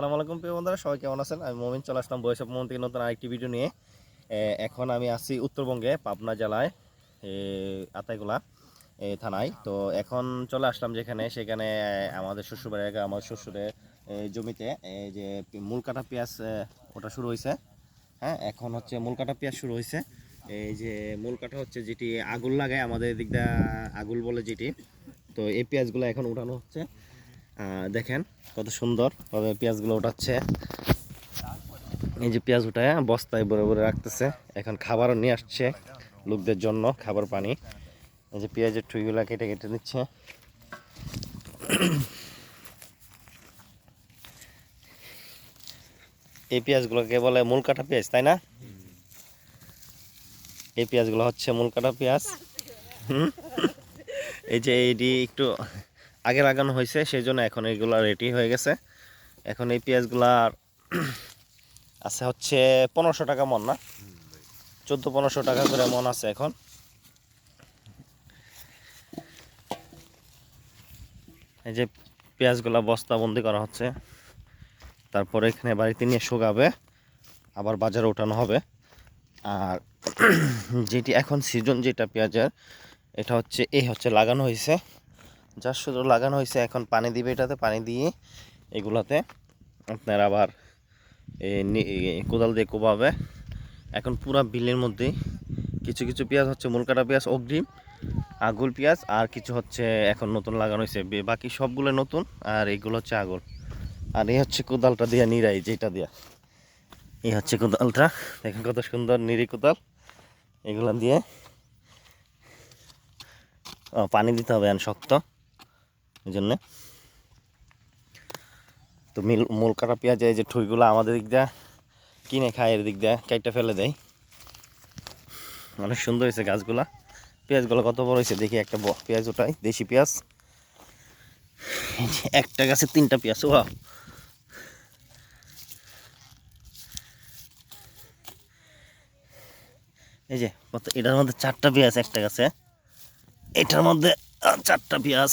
সালাম আলাইকুম প্রিয় বন্ধুরা, সবাই কেমন আছেন? আমি মোমিন, চলে আসলাম অফ মোহন থেকে নতুন আরেকটি ভিডিও নিয়ে। এখন আমি আছি উত্তরবঙ্গে, পাবনা জেলায় আতাইগুলা থানায়। তো এখন চলে আসলাম যেখানে, সেখানে আমাদের শ্বশুরবাড়ি আমার শ্বশুরের জমিতে এই যে মূল কাটা পেঁয়াজ ওটা শুরু হয়েছে হ্যাঁ এখন হচ্ছে মূল কাটা পেঁয়াজ শুরু হয়েছে এই যে মূল কাটা হচ্ছে যেটি আগুল লাগায়, আমাদের দিকটা আগুল বলে যেটি। তো এই পেঁয়াজগুলো এখন উঠানো হচ্ছে। দেখেন কত সুন্দর ভাবে পেঁয়াজগুলো উঠাচ্ছে। এই যে পেঁয়াজ উঠায়, বস্তায় ভরে ভরে রাখতেছে। এখন খাবারও নিয়ে আসছে লোকদের জন্য, খাবার পানি। এই যে পেঁয়াজের ঠুইগুলো কেটে কেটে নিচ্ছে। এই পেঁয়াজগুলোকে বলে মূল কাটা পেঁয়াজ, তাই না? এই পেঁয়াজগুলো হচ্ছে মূল কাটা পেঁয়াজ? এই যে এইটি একটু আগে লাগানো হয়েছে সেই জন্য এখন এইগুলো রেডি হয়ে গেছে। এখন এই পেঁয়াজগুলার আছে হচ্ছে পনেরোশো টাকা মন না? চোদ্দ পনেরোশো টাকা করে মন আছে এখন। এই যে পেঁয়াজগুলা বস্তাবন্দি করা হচ্ছে। তারপরে এখানে বাড়িতে নিয়ে শুকাবে, আবার বাজারে ওঠানো হবে। আর যেটি এখন সিজন যেটা পেঁয়াজের, এটা হচ্ছে, এই হচ্ছে লাগানো হয়েছে। যা শুধু লাগানো হয়েছে, এখন পানি দিবে এটাতে, পানি দিয়ে এগুলাতে আপনার আবার কোদাল দিয়ে কোবাবে। এখন পুরা বিলের মধ্যেই কিছু কিছু পেঁয়াজ হচ্ছে মূলকাটা পেঁয়াজ, অগ্রিম, আগুল পেঁয়াজ, আর কিছু হচ্ছে এখন নতুন লাগানো হয়েছে। বাকি সবগুলো নতুন, আর এইগুলো হচ্ছে আগুল। আর এই হচ্ছে কোদালটা দিয়ে নিরাই যেটা দিয়া। এই হচ্ছে কোদালটা, দেখেন কত সুন্দর নিরি কোদাল। এগুলো দিয়ে পানি দিতে হবে শক্ত। এই জন্যে তো মিল, মূল কাটা পেঁয়াজ, এই যে ঠুইগুলো আমাদের দিক দিয়ে কিনে খায়, এর দিক দিয়ে কাইটটা ফেলে দেয়। অনেক সুন্দর হয়েছে গাছগুলা। পেঁয়াজগুলো কত বড় হয়েছে দেখি, একটা পেঁয়াজ ওটাই, দেশি পেঁয়াজ। একটা গাছে তিনটা পেঁয়াজ ও এই যে এটার মধ্যে চারটা পেঁয়াজ, একটা গাছে। এটার মধ্যে চারটা পেঁয়াজ।